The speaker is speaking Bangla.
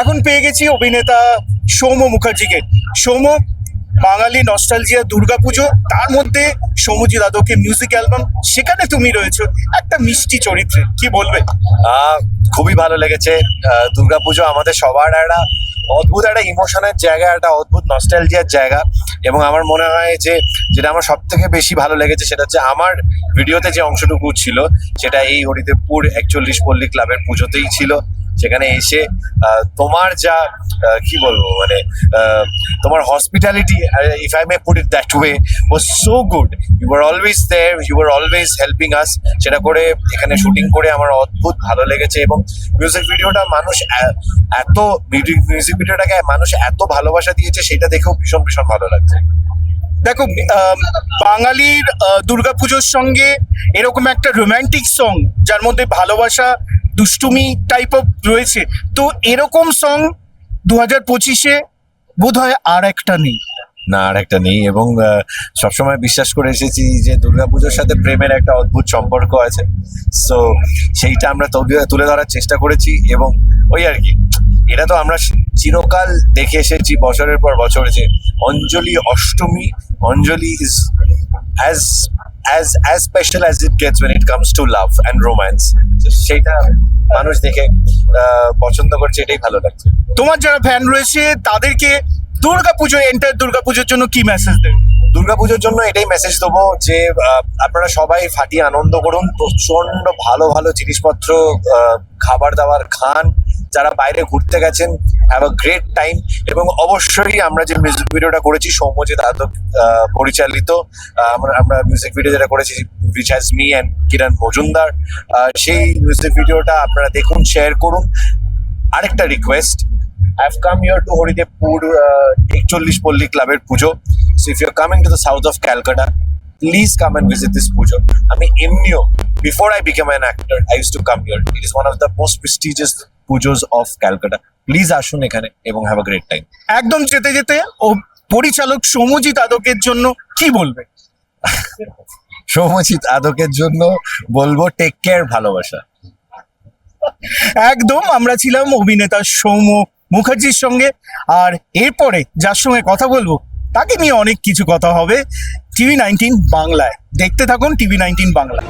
এখন পেয়ে গেছি অভিনেতা সৌম মুখার্জিকে। সৌম বাঙালি নস্টালজিয়া দুর্গাপুজো, তার মধ্যে সৌমজিৎ আদকের মিউজিক অ্যালবাম সেখানে তুমি রয়েছো। একটা মিষ্টি চরিত্রে, কি বলবে? খুবই ভালো লেগেছে। দুর্গাপুজো আমাদের সবার একটা অদ্ভুত একটা ইমোশনের জায়গা, একটা অদ্ভুত নস্টালজিয়ার জায়গা। এবং আমার মনে হয় যে, যেটা আমার সব থেকে বেশি ভালো লেগেছে, সেটা হচ্ছে আমার ভিডিওতে যে অংশটুকু ছিল, সেটা এই হরিদেবপুর একচল্লিশ পল্লী ক্লাবের পুজোতেই ছিল। সেখানে এসে তোমার যা কি বলব মানে তোমার hospitality if I may put it that way was so good you are always there you are always helping us সেটা করে এখানে শুটিং করে আমার অদ্ভুত ভালো লেগেছে এবং মিউজিক ভিডিওটা মানুষ এত মিউজিক ভিডিওটাকে মানুষ এত ভালোবাসা দিয়েছে, সেটা দেখেও ভীষণ ভীষণ ভালো লাগছে। দেখো বাঙালির দুর্গাপুজোর সঙ্গে এরকম একটা রোমান্টিক সং যার মধ্যে ভালোবাসা দুষ্টুমি টাইপ অফ রয়েছে। তো এরকম সং দু হাজার পঁচিশে বোধ হয় আর একটা নেই। না, আর একটা নেই এবং সবসময় বিশ্বাস করে এসেছি যে দুর্গাপুজোর সাথে প্রেমের একটা অদ্ভুত সম্পর্ক আছে। সো সেইটা আমরা তুলে- ধরার চেষ্টা করেছি এবং ওই আর কি। এটা তো আমরা চিরকাল দেখে এসেছি বছরের পর বছর যে anjali Ashtami, anjali is as as as special as it gets when it comes to love and romance সেইটা মানুষ দেখে পছন্দ করছে, এটাই ভালো লাগছে। তোমার যারা ফ্যান রয়েছে, তাদেরকে দুর্গাপুজো এন্টার দুর্গাপুজোর জন্য কি মেসেজ দেবে? দুর্গাপুজোর জন্য এটাই মেসেজ দেবো যে আপনারা সবাই ফাটিয়ে আনন্দ করুন প্রচণ্ড ভালো ভালো জিনিসপত্র খাবার দাবার খান। যারা বাইরে ঘুরতে গেছেন হ্যাভ আ গ্রেট টাইম এবং অবশ্যই আমরা যে মিউজিক ভিডিওটা করেছি সৌম্যজিৎ আহ, পরিচালিত আমরা আমরা মিউজিক ভিডিও যেটা করেছি has me and Kiran Majumdar সেই মিউজিক ভিডিওটা আপনারা দেখুন শেয়ার করুন। আরেকটা request I have come here to Haridevpur একচল্লিশ পল্লী ক্লাবের puja. So if you coming to the south of Calcutta please come and visit this puja. আমি এমনিও before I became an actor I use to come here it is one of the most prestigious pujos of Calcutta please আসুন এখানে এবং হ্যাভ আ গ্রেট টাইম একদম যেতে যেতে ও পরিচালক সৌমজিৎ আদকের জন্য কি বলবে? সৌমজিৎ আদকের জন্য বলব টেক কেয়ার ভালোবাসা। একদম আমরা ছিলাম অভিনেতা সৌম্য মুখার্জির সঙ্গে। আর এরপরে যার সঙ্গে কথা বলব তাকে নিয়ে অনেক কিছু কথা হবে টিভি নাইনটিন বাংলায়। দেখতে থাকুন টিভি নাইনটিন বাংলা